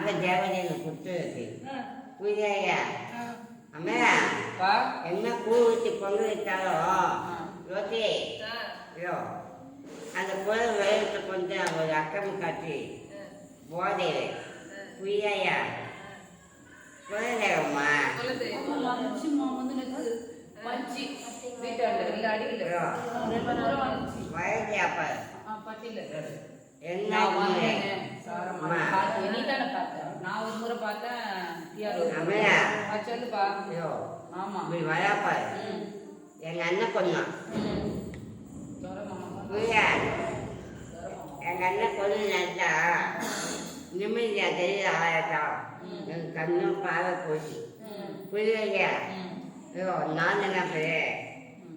அந்த தேவதையை கொடுத்து புரியா அம்மா பா என்ன பூ ஊற்றி பொங்கல் ரோசி ஐயோ. அந்த குழல் வயிறுத்து கொஞ்சம் ஒரு அக்கம் காட்டி போதை. தூரம் வந்துச்சு வயது அப்ப. பட்டியில. என்ன. நீ தானே பார்த்த? நான் ஒரு முறை பார்த்தேன். அம்மையா. சொல்லுப்பா. ஐயோ ஆமா. வராப்பா ம். எங்கள் அண்ணன் பொண்ணு. எங்கள் அண்ணன் பொண்ணு நினச்சா நிம்மதியாக தெரிய ம். என் கண்ணும் பாவை போச்சு ம். ஐயோ நான் என்ன பண்ணேன்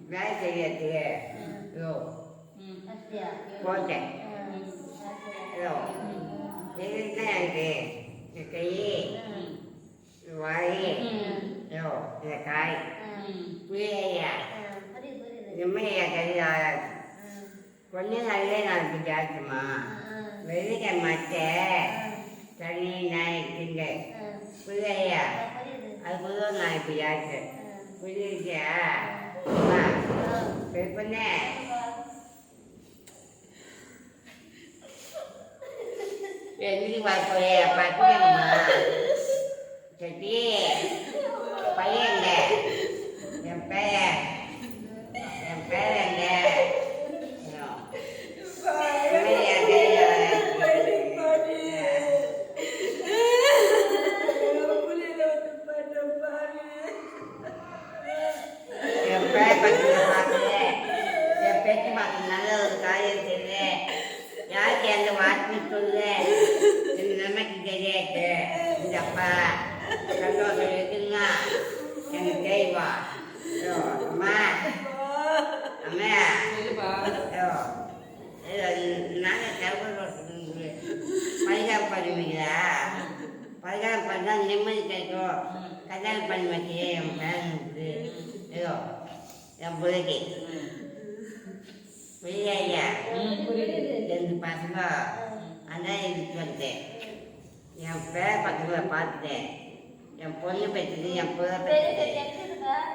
வேலை செய்யறதுக்கு ஐயோ. போட்டேன் ஐயோ இதுதான் எனக்கு இந்த கை இந்த வாய் ம். இந்த காய் புரியலையா நிம்மதியாக தெரிய ஆயாச்சு கொஞ்சம் நல்ல நாளைக்கு ஜாஸ்திமா வெள்ளிக்கிழமை தண்ணி நாய் திங்க புரியலையா அது புதுவும் நான் இப்போ ஜாஸ்தி புரியுதியா அம்மா பெருப்பண்ணே எந்திரி வரப்போயே பத்துக்கம்மா சட்டி பையன் என் பையன் என் பையன் என் பேர் பற்றி பார்க்கல என் பேச்சு பார்க்க நல்ல ஒரு காரியம் தெரியல யாருக்கு எந்த வார்த்தை சொல்ல எனக்கு நமக்கு தெரியாது இந்த அப்பா சந்தோஷம் இருக்குங்க எனக்கு தெய்வா ஐயோ, அம்மா அம்மா சொல்லுப்பா. ஐயோ, ஐயோ, நாங்கள் கருவூர் பரிகாரம் பண்ணுவீங்களா பரிகாரம் பண்ணால் நிம்மதி கிடைக்கும் கல்யாணம் பண்ணி வச்சு என் பேரனுக்கு ஐயோ என் பிள்ளைக்கு புரியுது. ரெண்டு பசங்க அதான் இதுக்கு வந்தேன் என் பேர பசங்களை பார்த்துட்டேன் என் பொண்ணு பேச்சுது என் பிள்ளை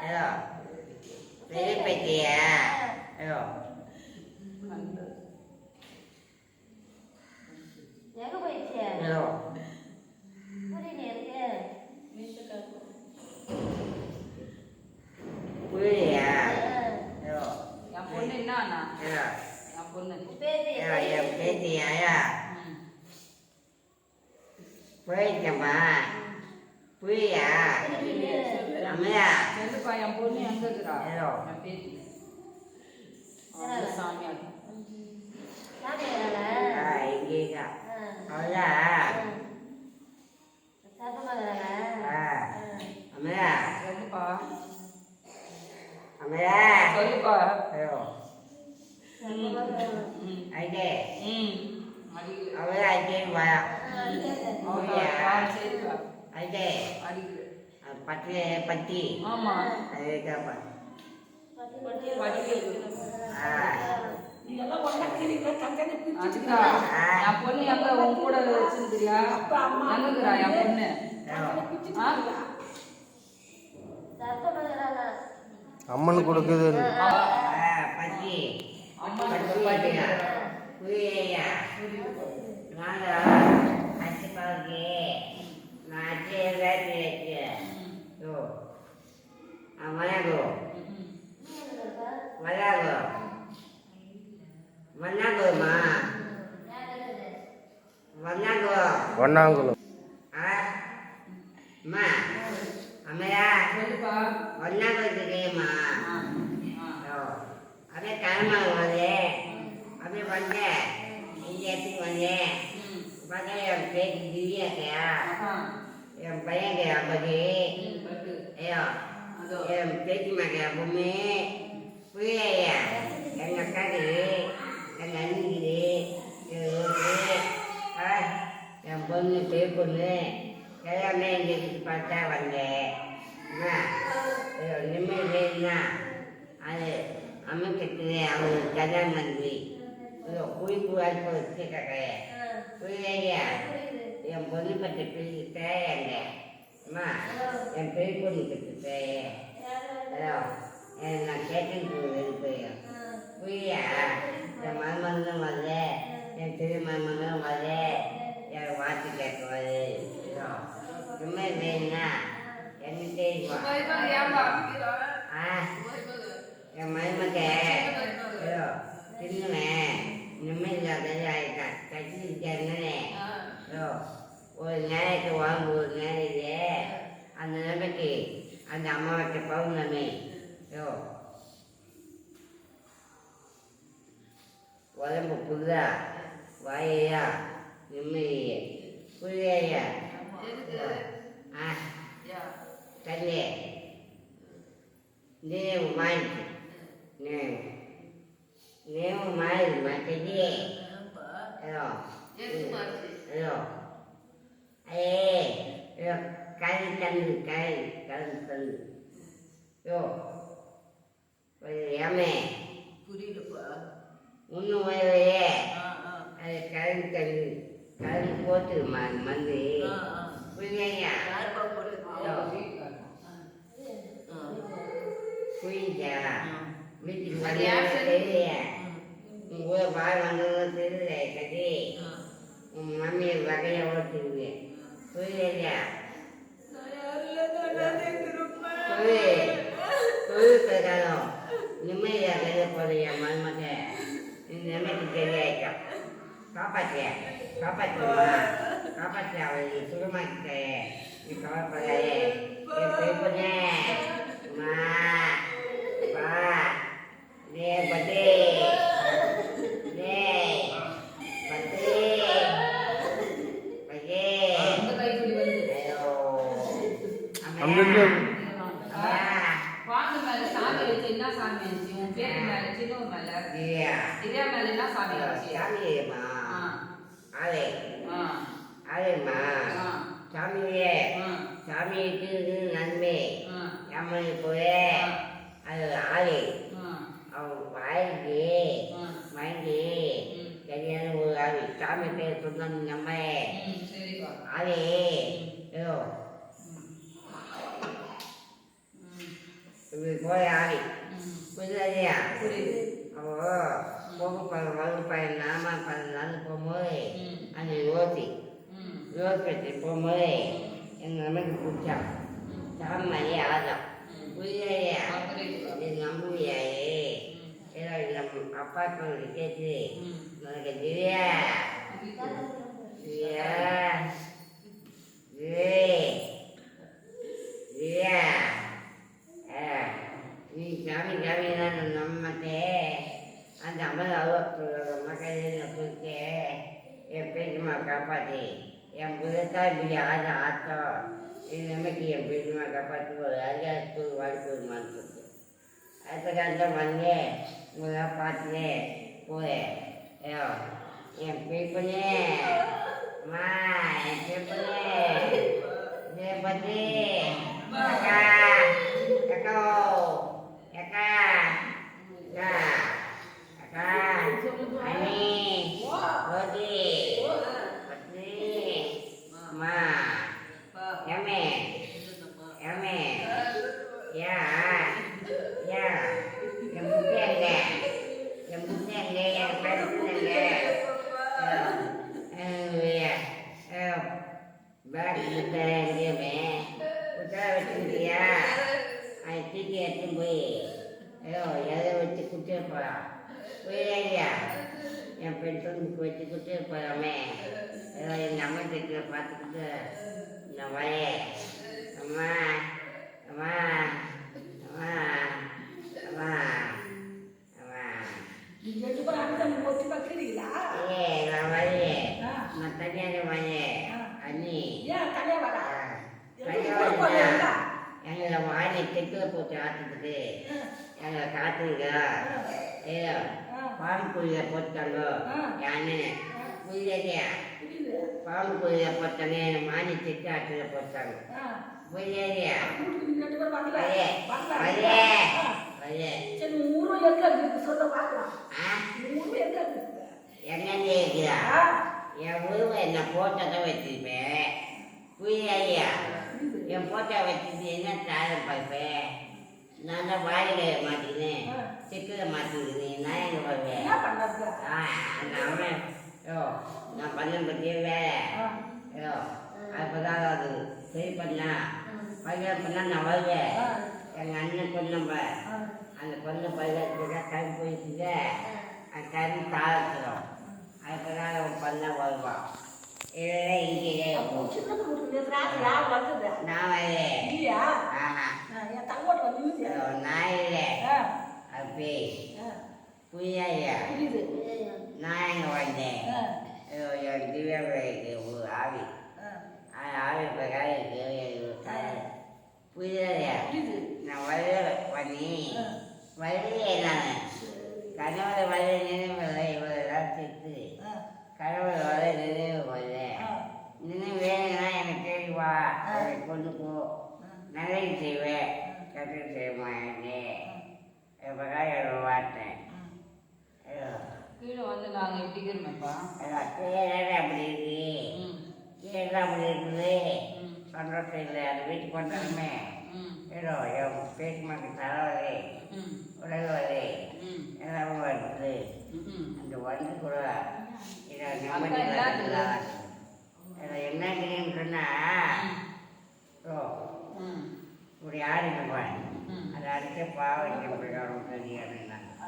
ஐயோ பெரிய பேச்சியா ஐயோ கண்டு. ஐயோ புரியலையா ஐயோ என் பொண்ணு என்ன அண்ணா? ஐயோ என் பொண்ணு ஐயோ என் பேச்சியா ஐயா ம். போயிட்டம்மா புரியா அம்மையா சொல்லுப்பா, என் பொண்ணு எங்க இருக்கிறா? என் பேத்தி. சாமியார். அம்மையா சொல்லுப்பா. அம்மையா சொல்லுப்பா. ஐயோ ம். ஐட்டே ம். அடிக்குது. அவ்வளோ ஐட்டே வா அவங்க பால் செய்துப்பா. ஐட்டே அடிக்குது. பத்து பத்தி ஆமா அது அதுக்கா, என் பொண்ணு எங்க உன் கூட வச்சிருக்கிறியா? எங்கக்கிறா என் பொண்ணு? அம்மன் கொடுக்குது அம்மா புரியலையா நாங்கள் அச்சு பழகி நான் அச்சு வச்சு ஓ மலையாளோ ம். மலையாளோ வண்ணாகுமா வண்ணாகோ வண்ணாங்குளம் அம்மா அம்மையா சொல்லுப்பா. வண்ணாகோ தெரியுமா? ஆ. அப்படியே வந்தேன் இங்கே எடுத்துக்கு வந்தேன். பார்த்தா என் பேச்சு திவ்யாக்கையா. என் பையன் ஐம்பது ம், பட்டு. ஐயோ. என் மகன் பொண்ணு புரியலையா எங்கள் அக்காக்கு எங்கள் ஆ, என் பொண்ணு பெரிய பொண்ணு எல்லாமே இங்கே பார்த்தா வந்தேன் நிம்மதி அது அமைக்கிறது அவனுக்கு கல்யாணம் பண்ணி ஐயோ குழி குழாய்க்கு வச்சு கக்கைய புரியலையா என் பொண்ணு பற்றி பிரிச்சு தேயங்க அம்மா என் பெரிய பொண்ணு பற்றி தேய ஹலோ நான் இருப்பேன் புரியா என் மருமகனும் வரல. என் பெரிய மருமகனும் வரல. என் வாட்டு கேட்க வருது சும்மா இல்லைன்னா என்ன தெரியுமா ஆ. என் மருமக ஒரு நேரத்துக்கு உடம்பு ஒரு நேரம் இல்லையே அந்த நிலைமைக்கு அந்த அம்மாவட்ட பௌர்ணமி யோ உடம்பு புல்லா வாயா நிம்மதியே புரியா ஆ தள்ளி நினைவு மாறிச்சு நினைவு நினைவு மாறிடுமா தெரியோ ஏதோ ஏதோ ஏ கை கண் கை கண் கண். யோ ஏமே. புரியுதுப்பா இன்னும் வயலையே அது கண் கண் கண் போட்டுருமா மந்து. புரியுங்க புரியுதா வீட்டுக்கு தெரியல உங்க ஊரை பாரு வந்தவங்க தெரியல கட்டி உன் மம்மியை வகையை ஓட்டுருவேன் நிம்மதியாக போறிய மருமக நிலைமைக்கு தெரியாயிட்டோம் காப்பாற்றிய காப்பாற்றுமா காப்பாற்றி அவளை சுகமாக்கிட்ட நீ கவலைப்படாதே. என் பெய்ப்பனே மா வா டே பட்டே டே பட்டே பட்டே ஐயோ அங்கங்க அம்மா பாம்பு மேல சாமி வச்சு என்ன சாமி வச்சு உன் பேரு மேல சின்ன மேல இதே மேல என்ன சாமி வச்சு ஆ, ஆளேம்மா. ஆ, சாமியே. சாமிக்கு நன்மை. ஆ, அம்மனை போயே அது ஆளே. ஆ, அவன் வாங்கி ஆ. வாங்கி ம். சரியான ஒரு ஆள். சாமி பேர் சொன்ன நம்ம ம், சரிப்பா. ஆளே ஐயோ ம், இது போய் ஆளி ம். புரியுதா. அவோ போக பல வகுப்பாய் நாம பல நாள் போகும்போது அந்த யோசி யோசிச்சு போகும்போது எங்கள் நமக்கு பிடிச்சான். சாமி மாதிரியே ஆதான் ம். புரியுதா ஆ, புரியுதுப்பா. இது நம்பியாயே ம், ஏதோ நம்ம அப்பா கேட்டு. உனக்கு திவ்யா? திவ்யா? திவ்யா? திவ்யா? ஆ, நீ சாமி சாமி தான் நம்மட்டே அந்த அம்மன் அவ்வளோ மகளிர் கொடுத்து என் பேச்சுமா காப்பாற்றி என் புதத்தா இப்படி ஆறு ஆத்தம் இது நமக்கு என் பேச்சுமா காப்பாற்றி ஒரு அதிகாரத்து வாழ்க்கை சொல்லிட்டு அதுக்காக வந்து உங்களை பார்த்து போய் ஐயோ என் பேப்பனே அம்மா என் பேப்பனே இதை பற்றி அக்கா. அக்கா அக்கா அக்கா அக்கா அண்ணி ரோதி பத்னி அம்மா ஏமே ஏமே யா யா என் புத்தி எங்க என் புத்தி எங்க என் கருத்து எங்க பேக் புத்த எங்கேயுமே புத்தா வச்சுக்கிட்டியா அதை தூக்கி எடுத்துன்னு போய் ஐயோ எதை வச்சு குட்டிட்டு போகிறான் புரியலையா என் பெண் துணுக்கு வச்சு குட்டிட்டு போகிறாமே ஏதோ எங்கள் அம்மா கிட்ட பார்த்துக்கிட்டு நான் வரேன் அம்மா அம்மா அம்மா அம்மா அம்மா ஏ நான் வரேன் வரேன் அண்ணி எங்களை வாடி தெற்கில் போட்டு ஆட்டுறது எங்களை காட்டுங்க ஏதோ பாம்பு குழியை போட்டாங்க யானு புரியலையா பாம்பு குழியை போட்டாங்க என்னை மாடி தெற்கு ஆட்டுல போட்டாங்க புரியலையா எங்கே இருக்குதா என் உருவம் என்ன போட்டதை வச்சிருப்பேன் புரியா என் போட்டோ வச்சுட்டு என்ன தாரம் பார்ப்பேன் நான் தான் வாயில மாட்டினேன் சிக்கில் மாட்டிக்கினேன் நான் எங்கே பண்ணது ஆ நான் யோ நான் பண்ண பற்றிய வேலை. யோ அப்போதான் அது சரி பண்ணா. பையன் பண்ணா நான் வருவேன். எங்கள் அண்ணன் பொண்ணம்ப அந்த பொண்ணு பையன் டைம் போயிடுச்சுங்க அந்த டைம் தாழ்த்துறோம் அதுக்கெல்லாம் அவன் பண்ண வருவான் இல்லை வந்தது நான் வரேன். இல்லையா? ஆஹா. என் வந்து நான் இல்லை. அப்பே. புரியா புரியுது. நான் எங்கே வந்தேன்? என் திவ்யாவுக்கு ஒரு ஆவி. அந்த ஆவி பிரகாரம் புரியலையா புரியுது. நான் வரல பண்ணி வரலையே நான். கணவர் வர நினைவு இவரெல்லாம் திட்டு ஆ, கணவர் வர நினைவு வரல ஆ, நினைவு வேணும்னா எனக்கு தேடி வா அதை கொண்டு போ நல்லது செய்வேன் கற்று செய்ய மாட்டேன் பிரகாரம் வாட்டேன் ஐயோ கீழே வந்து நாங்க எட்டிக்கிறோமேப்பா ஐயோ, தேடல அப்படி இருக்கு. தேடல அப்படி இருக்குது. சந்தோஷம் இல்லை அந்த வீட்டுக்கு வந்தாலுமே ஏதோ என் பேச்சு மக்கள் தலைவலி ம். உடல் வலி ம். எல்லாமே வருது. அந்த வந்து கூட இதை அக்கா நிம்மதி? இதில் என்ன சொன்னா ஓ இப்படி ஆடிட்டு ம். அதை அடிக்க பாவம் தெரியாது.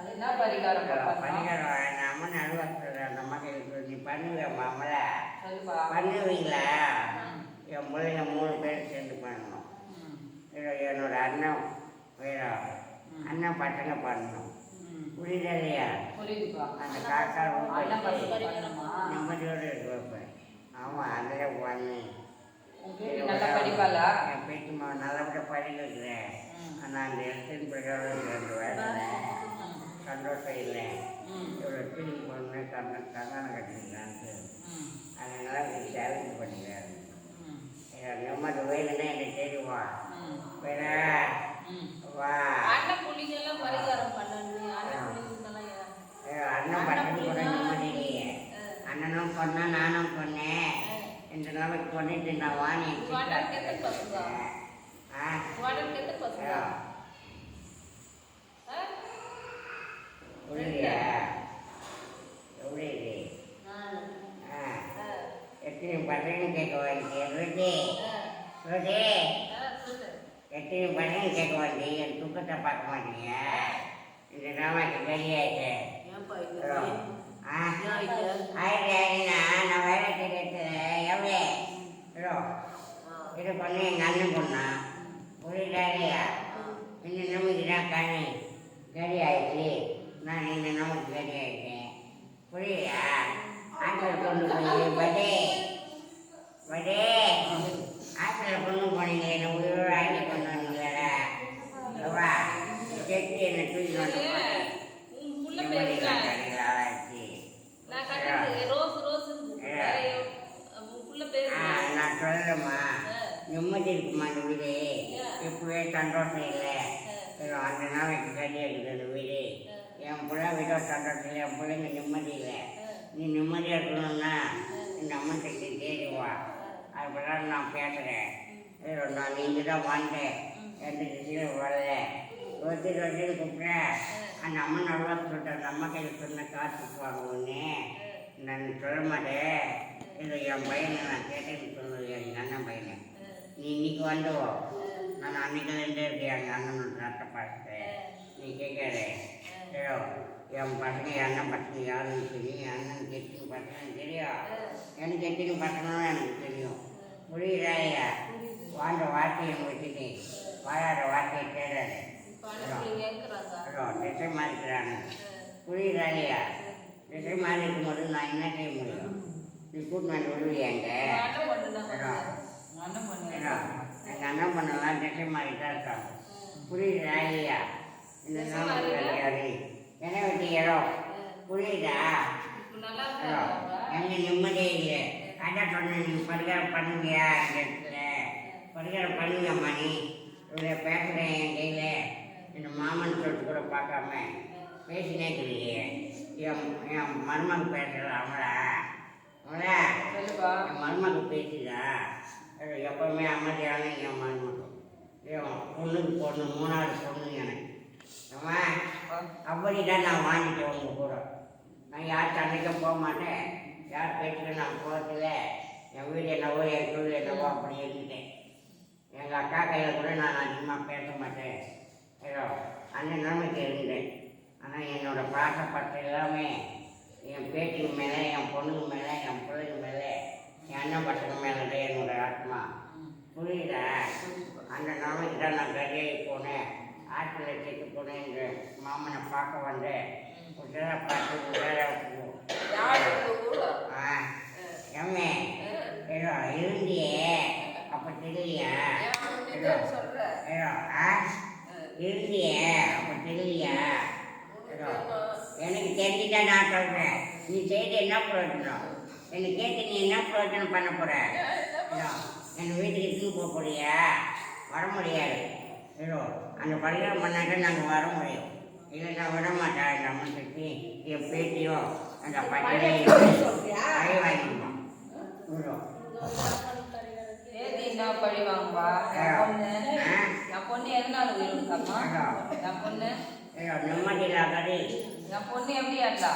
என்ன பரிகாரம் பணிகாரம் நம்ம நடுவாசல் அந்த மக்களுக்கு நீ பண்ணுவேன் மாமல பண்ணுவீங்களா? என் பிள்ளைங்க மூணு பேர் சேர்ந்து பண்ணணும். என்னோட அண்ணன் வேணும் அண்ணன் பசங்க பண்ணணும். புரியுதா இல்லையா? அந்த காக்கா பரிகாரமா இருக்க வைப்பேன். ஆமாம் அதில் பண்ணு. என் பேச்சு மா நல்லபடியாக படிக்க வைக்கிறேன். ம். ஆனால் அந்த இடத்தின் பிரகாரம் சந்தோஷம் இல்லை. இவ்வளோ திரும்பி பொண்ணு கண்ண கண்ணான கட்டிக்கிறான்ட்டு ம். அதனால சேலஞ்சு பண்ணிக்கிறாரு. நிம்மதி வேணும்னா என்னை தேடி வா ம். வேற ம். வா. அண்ணன் பட்டது கூட நிம்மதி இல்லையே அண்ணனும் பொண்ணா நானும் பொண்ணேன் இந்த நிலைமைக்கு பண்ணிட்டு நான் வாணி வாடகைக்கு எத்தனை பசங்க? ஆ வாடகைக்கு எத்தனை பசங்க ஐயோ, ஆ? புரியலையா. ஆ. ஆ. எத்தனை பசங்க கேட்க வேண்டிய ருதி. ருதி. எத்தனை பசங்க கேட்க வேண்டிய என் துக்கத்தை பார்க்க மாட்டீங்க. இந்த நிலைமைக்கு வெளியாயிட்டு நான் வேலை கிடையாது எவ்வளோ. இது பண்ணி எங்கள் அண்ணன் பொண்ணா? இல்லையா? இந்த நமக்கு தான் கணி கறி ஆயிடுச்சு. நான் இந்த நமக்கு கறி ஆயிட்டேன் புரியுதா ஆட்டில் கொண்டு போய் படே படே ஆட்டில் கொண்டு போனீங்க என்ன உயிரோடு ஆட்டி கொண்டு வந்தீங்களா வா செட்டு என்ன தூக்கி கொண்டு நான் ஆ. நிம்மதி இருக்குமா அந்த வீடு? இப்பவே சந்தோஷம் இல்லை. அந்த நாளைக்கு சரியாக இருக்குது அந்த வீடு என் பிள்ளை வீட்டோ சட்டத்தில் என் பிள்ளைங்க நிம்மதி இல்லை. நீ நிம்மதியாக இருக்கணும்னா இந்த அம்மன் தேடிவா தேடி நான் பேசுகிறேன் நான் நீங்கள் தான் வாழ்ந்தேன். எந்த திசையிலும் வரல. ஒருத்தர் ஒருத்தர் கூப்பிட்றேன் அந்த அம்மன் நல்லா சொல்லிட்டு அந்த அம்மா கையில் சொன்ன காசு வாங்குவோன்னு நான் சொல்ல மாட்டேன். இது என் பையனை நான் கேட்டேன்னு சொல்லுவேன் எங்கள் அண்ணன் பையனை. நீ இன்னைக்கு வந்துவோ நான் அன்னைக்கு இருந்தே இருக்கேன் எங்கள் அண்ணன் நட்ட பார்த்து நீ கேட்காதே. என் பசங்க அண்ணன் பசங்க யாருன்னு தெரியும் என் அண்ணன் எத்தனை பசங்க தெரியும் எனக்கு எத்தனை பசங்களும் எனக்கு தெரியும் புரியுதாயா வாழ்ந்த வார்த்தையை வச்சுட்டு வாழாத வார்த்தையை தேடாது புள்ளிங்க இருக்கிறாங்க ஐயோ திசை மாறிக்கிறாங்க புரியுதாயா திசை மாறி இருக்கும்போது நான் என்ன செய்ய முடியும் நீ கூட்டு வந்து விடுவியாங்க ஐயோ அண்ணன் பண்ணலாம் திசை மாறி தான் இருக்காங்க புரியுதா இல்லையா இந்த நாம கிடையாது என்ன? வெட்டி இடம் புரியுதா? எங்க நிம்மதியே இல்லை. அதான் சொன்னேன் பரிகாரம் இடத்துல பரிகாரம் பண்ணுங்கம்மா நீ இவ்வளோ பேசுகிறேன் என் கையில். இந்த மாமன் சொல்லிட்டு கூட பார்க்காம பேசினே என் என் மருமகன் பேசுகிற அவளே? சொல்லுப்பா. என் மருமக பேசுதா? எப்பவுமே அமைதியான என் மருமகம். என் பொண்ணுக்கு பொண்ணு மூணாவது பொண்ணு எனக்கு. அம்மா அப்படிதான் நான் வாங்கிட்டேன் உங்கள் கூட நான் யார் சண்டைக்கும் போக மாட்டேன். யார் பேச்சுக்கு நான் போகிறதில்ல என் வீடு என்னவோ என் தொழில் என்னவோ அப்படி இருந்துட்டேன். எங்கள் அக்கா கையில் கூட நான் அதிகமாக பேச மாட்டேன். ஏதோ அந்த நிலைமைக்கு இருந்தேன். ஆனால் என்னோட பாசப்பட்ட எல்லாமே என் பேச்சுக்கு மேலே என் பொண்ணுக்கு மேலே என் பிள்ளைக்கு மேலே என் அண்ணன் பசங்க மேலே தான் என்னோடய ஆத்மா. புரியுதா? அந்த நிலைமைக்கு தான் நான் கரையாகி போனேன். ஆற்றுல சேர்த்து போனேன் எங்கள் மாமனை பார்க்க வந்தேன் உடலை பார்த்து ஆ எம்மே ஏதோ இருந்தியே அப்போ தெரியலையா? ஏதோ ஆ இருந்தியே அப்போ தெரியலையா? ஏதோ எனக்கு தெரிஞ்சுட்டா நான் சொல்கிறேன் நீ செய்து என்ன பிரயோஜனம்? என்னை கேட்டு நீ என்ன பிரயோஜனம் பண்ண போகிற என் வீட்டுக்கு எடுத்துன்னு போக போறியா? வர முடியாது. ஏதோ அந்த பரிகாரம் பண்ணாக்க நாங்கள் வர முடியும். இல்லை நான் விட மாட்டேன் எங்கள் அம்மன் சக்தி என் பேட்டியோ அந்த பட்டியலையும் கை வாங்கிப்போம் என்ன பழி வாங்குவா என் பொண்ணு எதனால உயிர் கொடுத்தாம்மா என் பொண்ணு? நிம்மதி இல்லாதது என் பொண்ணு எப்படி இருந்தா?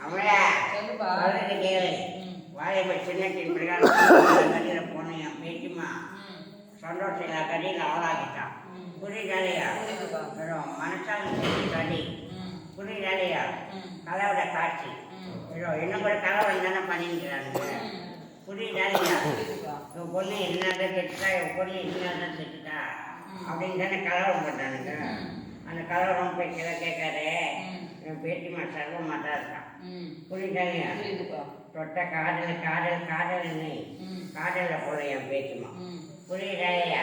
அவளை சொல்லுப்பா. கேளு. கடையில் போன என் பேச்சுமா ம். சந்தோஷம் இல்லா கடையில் அவளாகிட்டான் ம். புரியுதாலையா புரியுதுப்பா ஏதோ மனசால செஞ்சு கடி ம். புரியுதாலையா ம். கலவோட காட்சி. ஏதோ இன்னும் கூட கலவரம் தானே பண்ணிக்கிறாங்க புரியுதுப்பா உன் பொண்ணு என்னதான் செத்துட்டா உன் பொண்ணு என்னதான் செத்துட்டா அப்படின்னு தானே கலவரம் பண்ணானுங்க அந்த கலவரம் பேச்செல்லாம் கேட்காதே. ம். என் பேட்டிமா சர்வ மாட்டா இருக்கான். புரியுதுப்பா தொட்ட காதல் காதல் காதல். காதலில் போல என் பேச்சுமா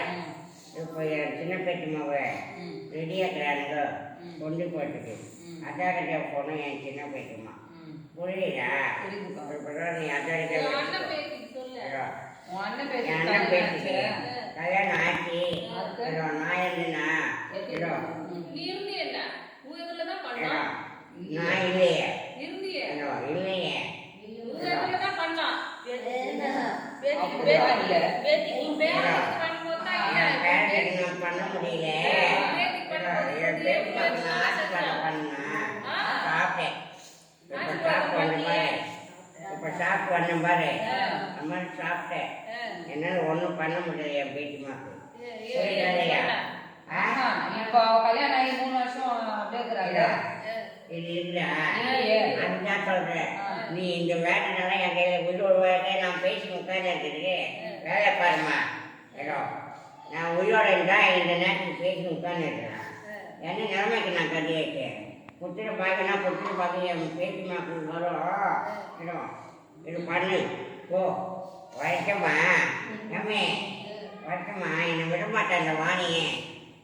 ம். இப்போ என் சின்ன பேச்சுமாவை ம். ரெடியாக்குறானுங்க. கொண்டு போட்டுக்கு. அதாரிட்ட போனோம் என் சின்ன பேச்சுமா. புரியுதா? நீ அதாரிட்ட அண்ணன் கல்யாணம் ஆச்சு. நான் இருந்தேனா? நான் இல்லையே. இல்லையே. இல்ல. பண்ண முடியல என் நான் ஆசீர்வாதம் பண்ணேன் சாப்பிட்டேன் இப்போ சாப்பிட்டு வந்த பாரு இப்போ பாரு அந்த மாதிரி சாப்பிட்டேன் என்னால் ஒன்றும் பண்ண முடியல என் பேச்சுமாக்கு புரியுதாலையா இப்போ கல்யாணம் ஆகி மூணு வருஷம் அப்படியே இது இல்லையா அதுதான் நீ இந்த வேலைனால என் கையில் விட்டு ஒரு நான் பேசி உட்காந்து இருக்குது வேலை பாருமா. ஏதோ நான் உயிரோட இருந்தா இந்த நேரத்துக்கு பேசி உட்கார்ந்து இருக்கிறேன் என்ன நிலைமைக்கு நான் கதியாயிட்டேன் புத்திர பாக்கனா புத்திர பாக்க என் பேசி மாக்கு வரும். இது பண்ணு போ. வயக்கம்மா ஏமே வயக்கம்மா என்னை விட மாட்டேன் இந்த வாணியை.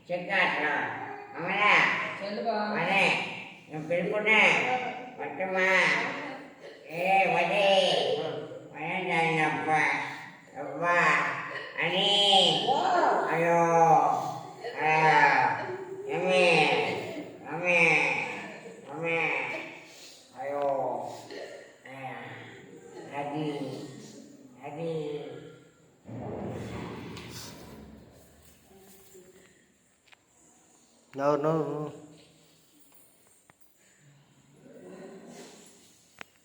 செக்காட்டுறான் அவனா வரேன் என் பெண் பொண்ணு மட்டுமா ஏ வடே வரேன்டா எங்க அப்பா அப்பா அண்ணே ஐயோ ஆ, அம்மே அம்மே அம்மே ஐயோ ஆ, அடி அடி No, no, no.